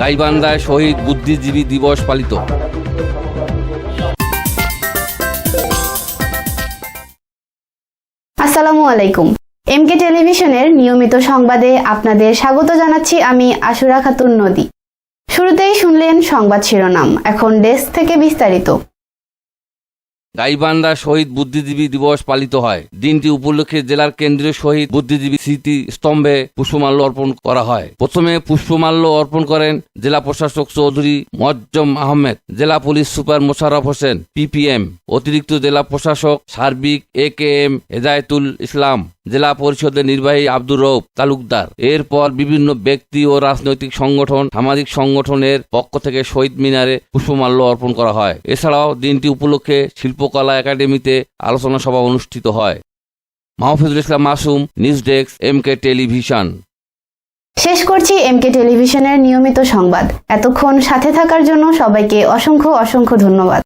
গাইবান্ধায় শহীদ বুদ্ধিজীবী দিবস পালিত। আসসালামু আলাইকুম। এমকে টেলিভিশনের নিয়মিত সংবাদে আপনাদের স্বাগত জানাচ্ছি আমি আশুরা খাতুন নদী। শুরুতেই শুনলেন সংবাদ শিরোনাম, এখন ডেস্ক থেকে বিস্তারিত। গাইবান্ধা শহীদ বুদ্ধিজীবী দিবস পালিত হয়। দিনটি উপলক্ষে জেলার কেন্দ্রীয় শহীদ বুদ্ধিজীবী স্মৃতি স্তম্ভে পুষ্পমাল্য অর্পণ করা হয়। প্রথমে পুষ্পমাল্য অর্পণ করেন জেলা প্রশাসক চৌধুরী মজ্জম আহমেদ, জেলা police super Mosharraf Hossain, PPM, অতিরিক্ত জেলা প্রশাসক সার্বিক এ কে এম হেদায়তুল ইসলাম, জেলা পরিষদের নির্বাহী আব্দুর রৌফ তালুকদার। এরপর বিভিন্ন ব্যক্তি ও রাজনৈতিক সংগঠন, সামাজিক সংগঠনের পক্ষ থেকে শহীদ মিনারে পুষ্পমাল্য অর্পণ করা হয়। এছাড়াও দিনটি উপলক্ষে শিল্পকলা একাডেমিতে আলোচনা সভা অনুষ্ঠিত হয়। Mahfizul Islam Masum news desk M K television. শেষ করছি এম কে টেলিভিশনের নিয়মিত সংবাদ। এতক্ষণ সাথে থাকার জন্য সবাইকে অসংখ্য অসংখ্য ধন্যবাদ।